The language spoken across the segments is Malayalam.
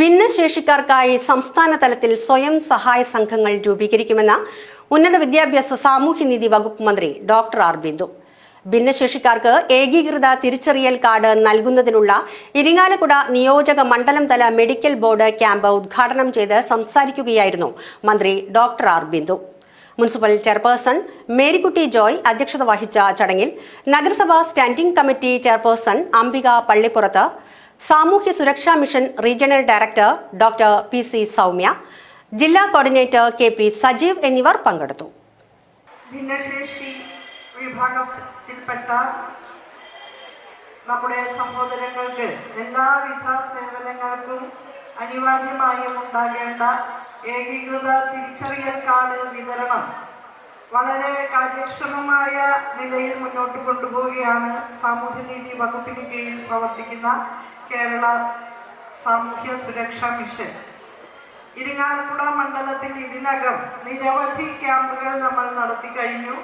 ഭിന്നശേഷിക്കാർക്കായി സംസ്ഥാന തലത്തിൽ സ്വയം സഹായ സംഘങ്ങൾ രൂപീകരിക്കുമെന്ന് ഉന്നത വിദ്യാഭ്യാസ സാമൂഹ്യനീതി വകുപ്പ് മന്ത്രി ഡോക്ടർ ആർ ബിന്ദു. ഭിന്നശേഷിക്കാർക്ക് ഏകീകൃത തിരിച്ചറിയൽ കാർഡ് നൽകുന്നതിനുള്ള ഇരിങ്ങാലക്കുട നിയോജക മണ്ഡലം തല മെഡിക്കൽ ബോർഡ് ക്യാമ്പ് ഉദ്ഘാടനം ചെയ്ത് സംസാരിക്കുകയായിരുന്നു മന്ത്രി doctor R Bindu. Municipal chairperson Marykutty Joy അധ്യക്ഷത വഹിച്ച ചടങ്ങിൽ നഗരസഭാ standing committee chairperson Ambika Pallippurath സാമൂഹ്യ സുരക്ഷാ mission regional director doctor P C Soumya ജില്ലാ കോർഡിനേറ്റർ കെ പി സജീവ് എന്നിവർ പങ്കെടുത്തു. ഭിന്നശേഷി വിഭാഗത്തിൽപ്പെട്ട നമ്മുടെ സഹോദരങ്ങൾക്ക് എല്ലാവിധ സേവനങ്ങൾക്കും അനിവാര്യമായും ഉണ്ടാകേണ്ട ഏകീകൃത തിരിച്ചറിയൽ കാർഡ് വിതരണം വളരെ കാര്യക്ഷമമായ നിലയിൽ മുന്നോട്ട് കൊണ്ടുപോവുകയാണ് സാമൂഹ്യനീതി വകുപ്പിന് കീഴിൽ പ്രവർത്തിക്കുന്ന കേരള സാമൂഹ്യ സുരക്ഷാ മിഷൻ. ഇരിങ്ങാലക്കുട മണ്ഡലത്തിൽ ഇതിനകം നിരവധി ക്യാമ്പുകൾ നമ്മൾ നടത്തി കഴിഞ്ഞു.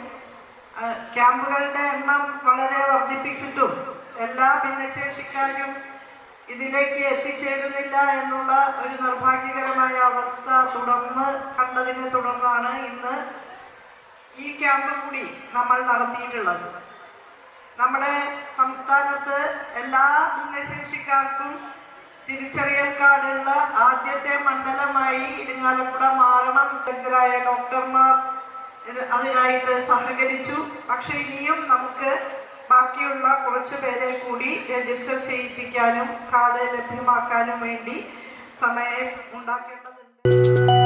ക്യാമ്പുകളുടെ എണ്ണം വളരെ വർദ്ധിപ്പിച്ചിട്ടും എല്ലാ ഭിന്നശേഷിക്കാരും ഇതിലേക്ക് എത്തിച്ചേരുന്നില്ല എന്നുള്ള ഒരു നിർഭാഗ്യകരമായ അവസ്ഥ തുടർന്ന് കണ്ടതിനെ തുടർന്നാണ് ഇന്ന് ഈ ക്യാമ്പ് കൂടി നമ്മൾ നടത്തിയിട്ടുള്ളത്. നമ്മുടെ സംസ്ഥാനത്ത് എല്ലാ ഭിന്നശേഷിക്കാർക്കും തിരിച്ചറിയൽ കാർഡുള്ള ആദ്യത്തെ മണ്ഡലമായി ഇരിങ്ങാലക്കുട മാറണം. വിദഗ്ധരായ ഡോക്ടർമാർ അതിനായിട്ട് സഹകരിച്ചു. പക്ഷെ ഇനിയും നമുക്ക് ബാക്കിയുള്ള കുറച്ച് പേരെ കൂടി രജിസ്റ്റർ ചെയ്യിപ്പിക്കാനും കാർഡ് ലഭ്യമാക്കാനും വേണ്ടി സമയം ഉണ്ടാക്കേണ്ടതുണ്ട്.